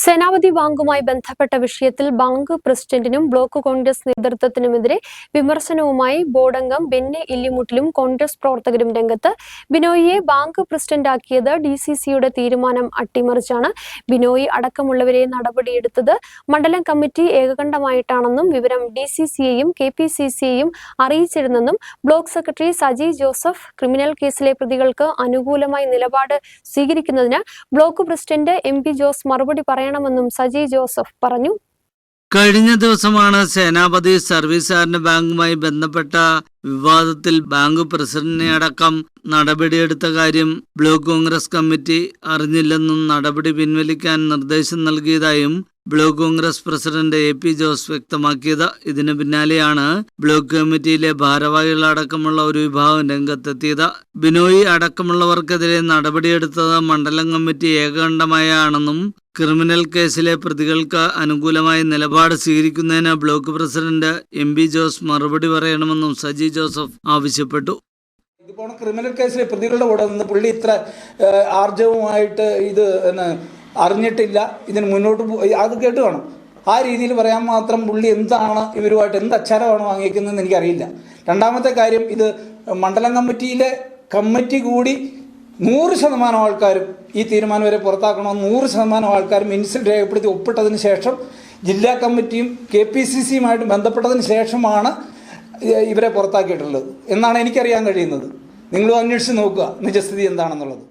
സേനാപതി ബാങ്കുമായി ബന്ധപ്പെട്ട വിഷയത്തിൽ ബാങ്ക് പ്രസിഡന്റിനും ബ്ലോക്ക് കോൺഗ്രസ് നേതൃത്വത്തിനുമെതിരെ വിമർശനവുമായി ബോർഡംഗം ബെന്നെ ഇല്ലിമുട്ടിലും കോൺഗ്രസ് പ്രവർത്തകരും രംഗത്ത് ബിനോയിയെ ബാങ്ക് പ്രസിഡന്റാക്കിയത് ഡി സി സിയുടെ തീരുമാനം അട്ടിമറിച്ചാണ്. ബിനോയി അടക്കമുള്ളവരെ നടപടിയെടുത്തത് മണ്ഡലം കമ്മിറ്റി ഏകകണ്ഠമായിട്ടാണെന്നും വിവരം ഡി സി സിയെയും കെ പി സി സിയെയും അറിയിച്ചിരുന്നെന്നും block secretary Saji Joseph criminal കേസിലെ പ്രതികൾക്ക് അനുകൂലമായി നിലപാട് സ്വീകരിക്കുന്നതിന് block president M P Jose മറുപടി പറയണമെന്നും സജി ജോസഫ് പറഞ്ഞു. കഴിഞ്ഞ ദിവസമാണ് സേനാപതി സർവീസ് ബാങ്കുമായി ബന്ധപ്പെട്ട വിവാദത്തിൽ ബാങ്ക് പ്രസിഡന്റിനെ അടക്കം നടപടിയെടുത്ത കാര്യം ബ്ലോക്ക് കോൺഗ്രസ് കമ്മിറ്റി അറിഞ്ഞില്ലെന്നും നടപടി പിൻവലിക്കാൻ നിർദ്ദേശം നൽകിയതായും block Congress president A P Jose വ്യക്തമാക്കിയത്. ഇതിന് പിന്നാലെയാണ് ബ്ലോക്ക് കമ്മിറ്റിയിലെ ഭാരവാഹികളടക്കമുള്ള ഒരു വിഭാഗം രംഗത്തെത്തിയത്. ബിനോയി അടക്കമുള്ളവർക്കെതിരെ നടപടിയെടുത്തത് മണ്ഡലം കമ്മിറ്റി ഏകകണ്ഠമായാണെന്നും ക്രിമിനൽ കേസിലെ പ്രതികൾക്ക് അനുകൂലമായ നിലപാട് സ്വീകരിക്കുന്നതിന് block president M B Jose മറുപടി പറയണമെന്നും സജി ജോസഫ് ആവശ്യപ്പെട്ടു. ഇതിപ്പോൾ ക്രിമിനൽ കേസിലെ പ്രതികളുടെ കൂടെ നിന്ന് പുള്ളി ഇത്ര ആർജവുമായിട്ട് ഇത് അറിഞ്ഞിട്ടില്ല. ഇതിന് മുന്നോട്ട് അത് കേട്ട് വേണം ആ രീതിയിൽ പറയാൻ മാത്രം പുള്ളി എന്താണ് ഇവരുമായിട്ട് എന്ത് അച്ചാരമാണ് വാങ്ങിക്കുന്നതെന്ന് എനിക്കറിയില്ല. രണ്ടാമത്തെ കാര്യം ഇത് മണ്ഡലം കമ്മിറ്റിയിലെ കമ്മിറ്റി കൂടി നൂറ് ശതമാനം ആൾക്കാരും ഈ തീരുമാനം വരെ പുറത്താക്കണമെന്ന് നൂറ് ശതമാനം ആൾക്കാരും മിനിസിൽ രേഖപ്പെടുത്തി ഒപ്പിട്ടതിന് ശേഷം ജില്ലാ കമ്മിറ്റിയും കെ പി സി സിയുമായിട്ട് ബന്ധപ്പെട്ടതിന് ശേഷമാണ് ഇവരെ പുറത്താക്കിയിട്ടുള്ളത്. എന്നാണ് എനിക്കറിയാൻ കഴിയുന്നത്. നിങ്ങളും അന്വേഷിച്ച് നോക്കുക നിജസ്ഥിതി എന്താണെന്നുള്ളത്.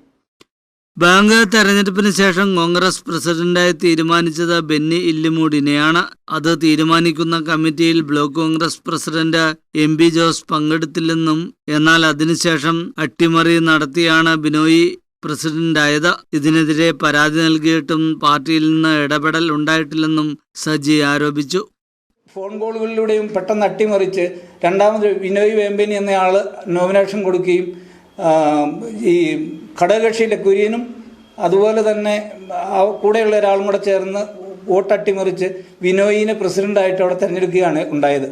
ബാങ്ക് തെരഞ്ഞെടുപ്പിന് ശേഷം കോൺഗ്രസ് പ്രസിഡന്റായി തീരുമാനിച്ചത് ബെന്നി ഇല്ലിമൂടിനെയാണ്. അത് തീരുമാനിക്കുന്ന കമ്മിറ്റിയിൽ block Congress president M P Jose പങ്കെടുത്തില്ലെന്നും എന്നാൽ അതിനുശേഷം അട്ടിമറി നടത്തിയാണ് ബിനോയി പ്രസിഡന്റായത്. ഇതിനെതിരെ പരാതി നൽകിയിട്ടും പാർട്ടിയിൽ നിന്ന് ഇടപെടൽ ഉണ്ടായിട്ടില്ലെന്നും സജി ആരോപിച്ചു. ഫോൺ കോളുകളിലൂടെയും പെട്ടെന്ന് അട്ടിമറിച്ച് രണ്ടാമത് വിനോയ് വേമ്പനി എന്നയാൾ നോമിനേഷൻ കൊടുക്കുകയും ഈ ഘടകകക്ഷിയിലെ കുര്യനും അതുപോലെ തന്നെ കൂടെയുള്ള ഒരാളും കൂടെ ചേർന്ന് വോട്ടട്ടിമറിച്ച് വിനോയിനെ പ്രസിഡന്റായിട്ട് അവിടെ തിരഞ്ഞെടുക്കുകയാണ് ഉണ്ടായത്.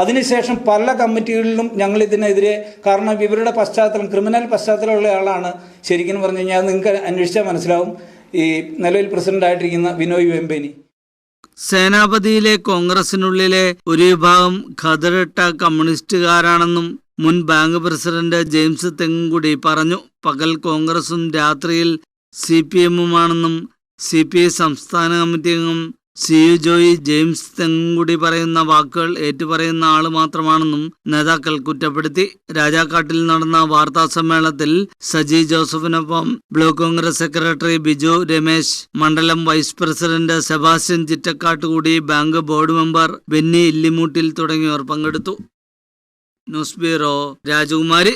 അതിനുശേഷം പല കമ്മിറ്റികളിലും ഞങ്ങൾ ഇതിനെതിരെ കാരണം ഇവരുടെ പശ്ചാത്തലം ക്രിമിനൽ പശ്ചാത്തലമുള്ള ആളാണ്. ശരിക്കും പറഞ്ഞു കഴിഞ്ഞാൽ നിങ്ങൾക്ക് അന്വേഷിച്ചാൽ മനസ്സിലാവും. ഈ നിലവിൽ പ്രസിഡന്റായിട്ടിരിക്കുന്ന വിനോയ് വെമ്പനി. സേനാപതിയിലെ കോൺഗ്രസിനുള്ളിലെ ഒരു വിഭാഗം ഖദറിട്ട കമ്മ്യൂണിസ്റ്റുകാരാണെന്നും മുൻ ബാങ്ക് പ്രസിഡന്റ് ജെയിംസ് തെങ്ങുകുടി പറഞ്ഞു പകൽ കോൺഗ്രസും രാത്രിയിൽ സി പി എമ്മുമാണെന്നും സി പി ഐ സംസ്ഥാന കമ്മിറ്റി അംഗം സി യു ജോയി ജെയിംസ് തെങ്ങുകുടി പറയുന്ന വാക്കുകൾ ഏറ്റുപറയുന്ന ആൾ മാത്രമാണെന്നും നേതാക്കൾ കുറ്റപ്പെടുത്തി. രാജാക്കാട്ടിൽ നടന്ന വാർത്താ സമ്മേളനത്തിൽ Saji ജോസഫിനൊപ്പം block Congress secretary Biju Ramesh മണ്ഡലം vice president Sebastian Chittakattukudi bank board member Benny Illimoottil തുടങ്ങിയവർ പങ്കെടുത്തു. ന്യൂസ് രാജകുമാരി